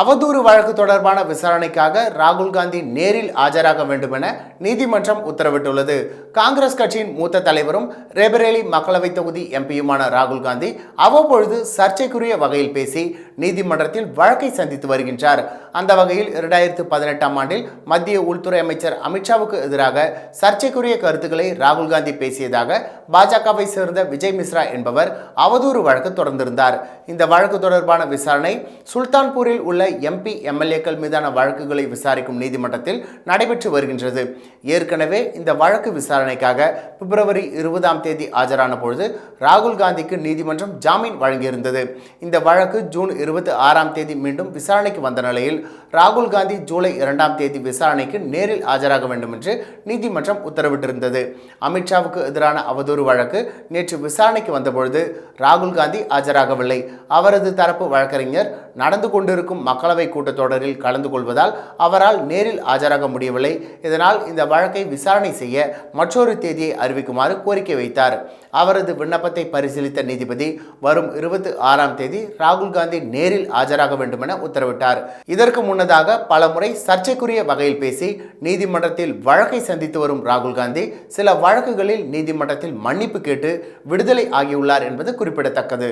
அவதூறு வழக்கு தொடர்பான விசாரணைக்காக ராகுல் காந்தி நேரில் ஆஜராக வேண்டும் என நீதிமன்றம் உத்தரவிட்டுள்ளது. காங்கிரஸ் கட்சியின் மூத்த தலைவரும் ரேபரேலி மக்களவைத் தொகுதி எம்பியுமான ராகுல் காந்தி அவ்வப்பொழுது சர்ச்சைக்குரிய வகையில் பேசி நீதிமன்றத்தில் வழக்கை சந்தித்து வருகின்றார். அந்த வகையில் இரண்டாயிரத்து பதினெட்டாம் ஆண்டில் மத்திய உள்துறை அமைச்சர் அமித்ஷாவுக்கு எதிராக சர்ச்சைக்குரிய கருத்துக்களை ராகுல் காந்தி பேசியதாக பாஜகவை சேர்ந்த விஜய் மிஸ்ரா என்பவர் அவதூறு வழக்கு தொடர்ந்திருந்தார். இந்த வழக்கு தொடர்பான விசாரணை சுல்தான்பூரில் உள்ள எம்பி எம்எல்ஏக்கள் மீதான வழக்குகளை விசாரிக்கும் நீதிமன்றத்தில் நடைபெற்று வருகின்றது. ஏற்கனவே இந்த வழக்கு விசாரணைக்காக பிப்ரவரி இருபதாம் தேதி ஆஜரான பொழுது ராகுல் காந்திக்கு நீதிமன்றம் ஜாமீன் வழங்கியிருந்தது. இந்த வழக்கு ஜூன் இருபத்தி ஆறாம் தேதி மீண்டும் விசாரணைக்கு வந்த நிலையில் ராகுல் காந்தி ஜூலை இரண்டாம் தேதி விசாரணைக்கு நேரில் ஆஜராக வேண்டும் என்று நீதிமன்றம் உத்தரவிட்டிருந்தது. அமித்ஷாவுக்கு எதிரான அவதூறு வழக்கு நேற்று விசாரணைக்கு வந்தபொழுது ராகுல் காந்தி ஆஜராகவில்லை. அவரது தரப்பு வழக்கறிஞர் நடந்து கொண்டிருக்கும் மக்களவை கூட்டத்தொடரில் கலந்து கொள்வதால் அவரால் நேரில் ஆஜராக முடியவில்லை. இதனால் இந்த வழக்கை விசாரணை செய்ய மற்றொரு தேதியை அறிவிக்குமாறு கோரிக்கை வைத்தார். அவரது விண்ணப்பத்தை பரிசீலித்த நீதிபதி வரும் இருபத்தி ஆறாம் தேதி ராகுல் காந்தி நேரில் ஆஜராக வேண்டும் என உத்தரவிட்டார். இதற்கு முன்னதாக பலமுறை சர்ச்சைக்குரிய வகையில் பேசி நீதிமன்றத்தில் வழக்கை சந்தித்து வரும் ராகுல் காந்தி சில வழக்குகளில் நீதிமன்றத்தில் மன்னிப்பு கேட்டு விடுதலை ஆகியுள்ளார் என்பது குறிப்பிடத்தக்கது.